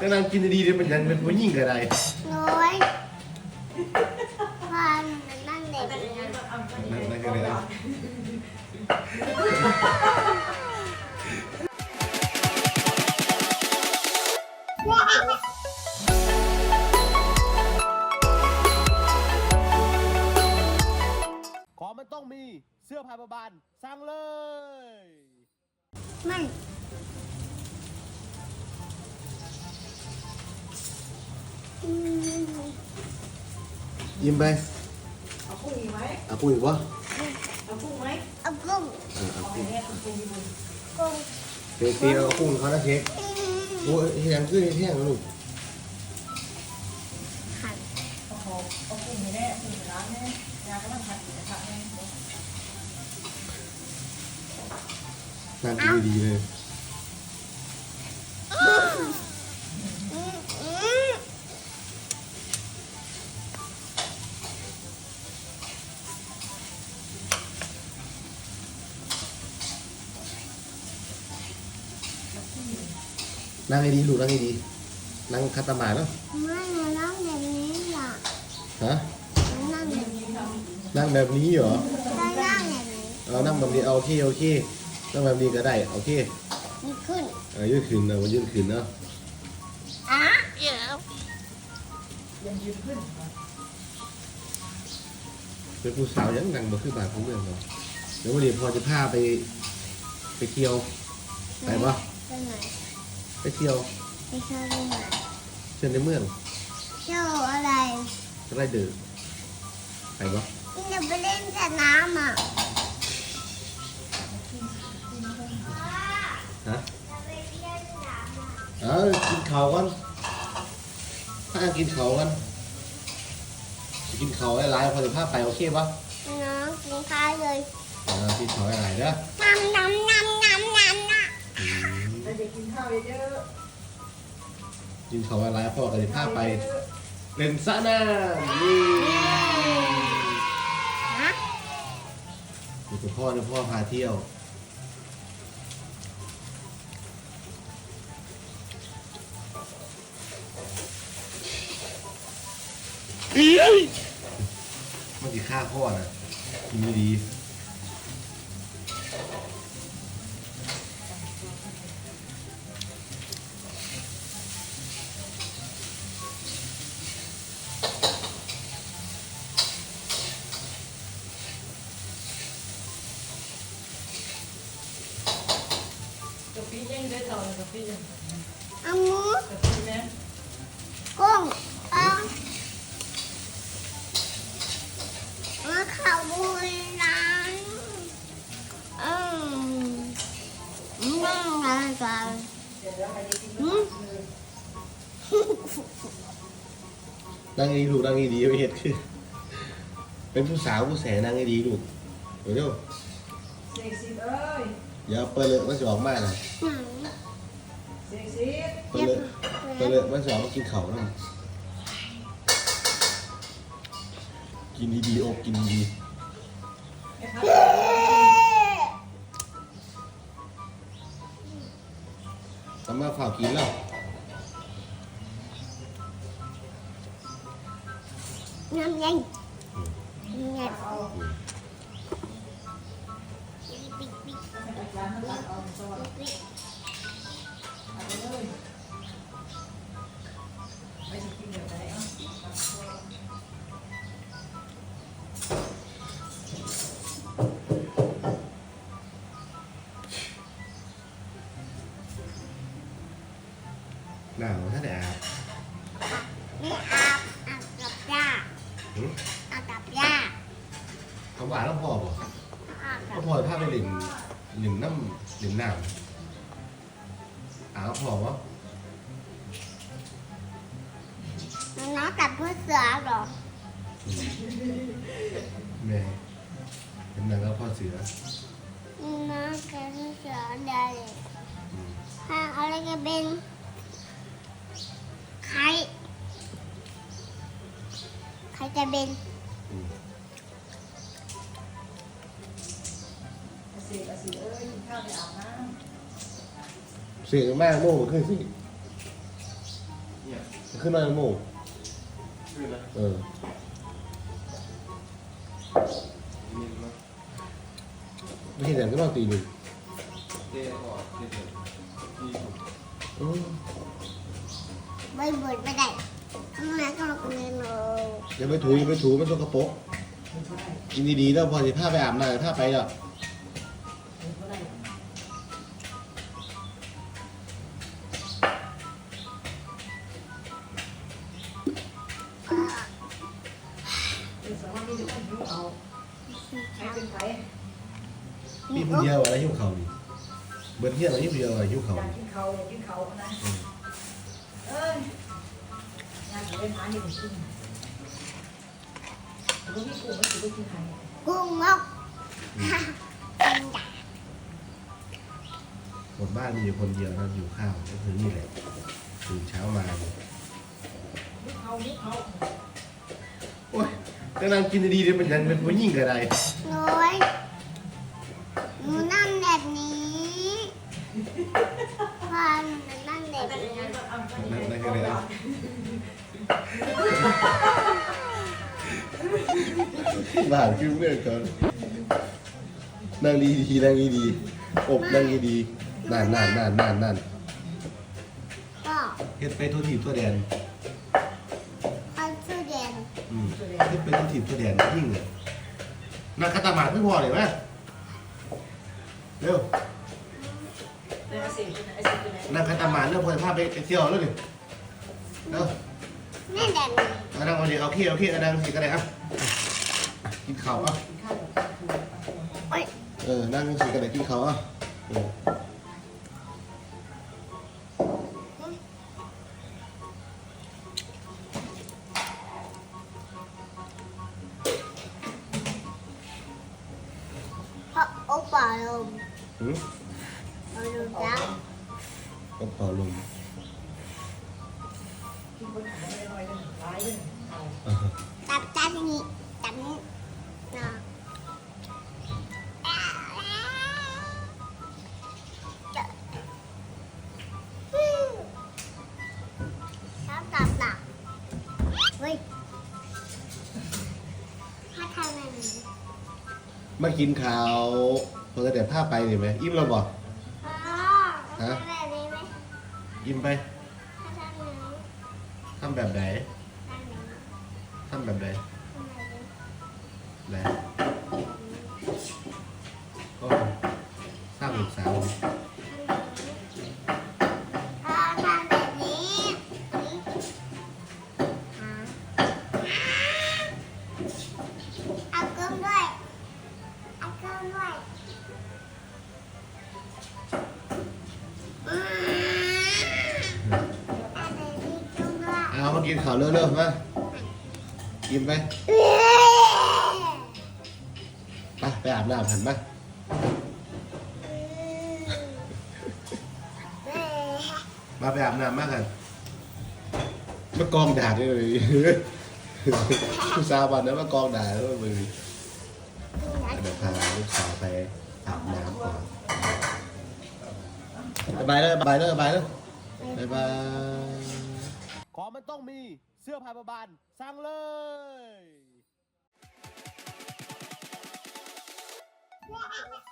ก็นางกินดีๆเลยเป็นยังเป็นผู้หญิงก็ได้น้อยความนั่นเด็กนั่นนั่นก็ได้ของมันต้องมีเสื้อผ้าประบานสั่งเลย มัน ยิ้มไปเอากุ้งอีกไหมเอาปุ้ยวะเอากุ้งไหมเอากุ้งเออเอาเอาปุ้ยแม่เอากุ้งอีกไหมกุ้งเค้กเตี้ยเอาปุ้งเขานะเค้กโอ้ยเฮียงขึ้นเฮียงลูกหั่นเอาขอเอากุ้งให้แม่กุ้งให้ร้านแม่ยากำลังผัดอยู่นะคะแม่นางกินดีๆเลย นั่งให้ดีลูกนั่งให้ดี นั่งคัตตามาแล้วไม่มานั่งแบบนี้ล่ะฮะนั่งแบบนี้นั่งแบบนี้เหรอถ้านั่งแบบนี้เอานั่งแบบนี้เอาโอเคโอเคนั่งแบบนี้ก็ได้โอเคมีขึ้นเออยืดขึ้นนะมันยืดขึ้นเนาะอะเดี๋ยวยังยืนขึ้นเป็นผู้สาวยังนั่งมาขึ้นบาทของเมืองเนาะเดี๋ยววันนี้พอจะพาไปไปเที่ยวไปปะไปไหน ไปเที่ยวไปเที่ยวที่ไหนเชิญในเมืองเที่ยวอะไรจะได้เดินไปปะจะไปเล่นสระน้ำอะฮะจะไปเล่นสระน้ำอะเออกินข้าวกันถ้ากินข้าวกันกินข้าวหลายๆพอจะพาไปโอเคปะน้องกินข้าวเลยเออกินข้าวหลายๆเด้อ ข้าวเยอะกินข้าวหลายๆพ่อก็จะพาไปเล่นสระน้ำนี่ำฮะอยู่กับพ่อเนี่ยพ่อพาเที่ยวมันจะฆ่าพ่อนะกินไม่ดีๆ กะปิยังได้ต่อเลยกะปิยังเอาหมูกะปิแม่กุ้งปลาเอาข้าวบุญร้านอืมนั่งอะไรกันอืมนั่งดีลูกนั่งดีไม่เห็ดคือเป็นผู้สาวผู้แสนั่งดีลูกเดี๋ยวเดี๋ยวเซ็กซี่เอ้ยอย่าเปิดเลยมันจะออกมานะ หนังเซ็กซี่เปิดเลยเปิดเลยมันจะออกมากินเขาวนะกินดีๆอกกินดีไอ้พัดทำมาฝ่ากกินแล้วน้ำยังยังเอา ซอยปิ๊กเอาไปเลยไม่จะกินเดี๋ยวไหนอะหนาวถ้าแต่อาบนี่อาบอาบกับย่าหึอาบกับย่าคำหวานแล้วพอบ่อาบกัก็บพอพาไปหลินหลินน้ำหลินน้ำ อ้าวพอวะน้องกับเพื่อเสือเหรอแม่เป็นนางแล้วพ่อเสือน้องกับเพื่อเสือได้อืมถ้าอะไรก็เป็นใครใครจะเป็นอืมอาเสียอาเสียเอ้ยกินข้าวไปอาบน้ำ เสือมากโม่ขึ้นสิขึ้นมาหมู่คือนะเออนี่มั้งไม่ใช่แต่ก็นอนตีหนึ่งเจ๊ก่อนเดี๋ยวที่ผมอืมไม่เบิดไม่ได้ทำไมก็เราเงินเราอย่าไปถูอย่าไปถูมันสกปรกกินดีๆแล้วพอสิผ้าไปอาบน้ำผ้าไปแล้ วเป็นสองวันนี้จะต้องหิวเอาใครเป็นใครมีผู้เดียวอะไรหิ้วเขาเบิร์เที่ยงอะไรหิ้วเดียวอะไรหิ้วเขาอยากกินเขาอยากกินเขานะเอ้ยอยากเล่นหาเห็ดกินลูกพี่กูไม่ถือลูกกินไข่กุ้งมกหมดบ้านมีอยู่คนเดียวนะอยู่ข้าวก็คือนี่แหละตื่นเช้ามาเนี่ยลูกเขาลูกเขา ยกำลังกินดีๆเลยเป็นยังเป็นผู้หญิงกันไรน้อยหนูนั่งแบบนี้พอหนูนั่งแบบนี้นั่นนั่นคืออะไรบ้านคิ้วเนี่ยก่อนนั่งดีๆนั่งดีๆอบนั่งดีๆนั่นนั่นนั่นนั่นนั่นก็เฮ็ดไปทั่วทีทั่วแดน เขาชื่อเดน อื มเฮ็ดไปทั่วทีทั่วแดนยิ่งเลยนักคาตาหมาดไม่พอเลยไหมเร็วไอ้สิไอ้สิเป็นไงนักคาตาหมาดเรื่องพอพาไปเที่ยวแล้วดิเร็วนั่นแบบนี้เอาดังเอาดิเอาขี้เอาขี้เอาดังสิก็ได้ครับกินข้าวอะกินข้าวโอ้ยเออนั่งสิก็ได้กินข้าวอะ ลมกินบนถังไม่น้อยเลยร้ายเลยเอาอ่าฮะจับจับนี้จับนี้นะจับจับจับเฮ้ยถ้าทำแบบนี้มากินข้าวเพิ่งแต่ผ้าไปเห็นไหมอิ่มเราบอกอ๋อฮะ อิ่มไปถ้าทำแบบนี้ทำแบบไหนทำแบบนี้ทำแบบไหนทำแบบนี้ไหนก็สร้างลูกสาวถ้าทำแบบนี้หาเอากล้องด้วยเอากล้องด้วยอืมเอาแบบนี้กล้องด้วย เอามา กินข้าวเร็วๆมากินไปเอ้ยไปไปอาบน้ำหันมาเอ้ยมาไปอาบน้ำมากันมากองด่าด้วยเลยผู้สาววันนั้นมากองด่าแล้วมึงเดี๋ยวพาลูกสาวไปอาบน้ำก่อนบายเลยบายเลยบายเลยบายบาย มันต้องมีเสื้อผ้าประบานสั่งเลยเ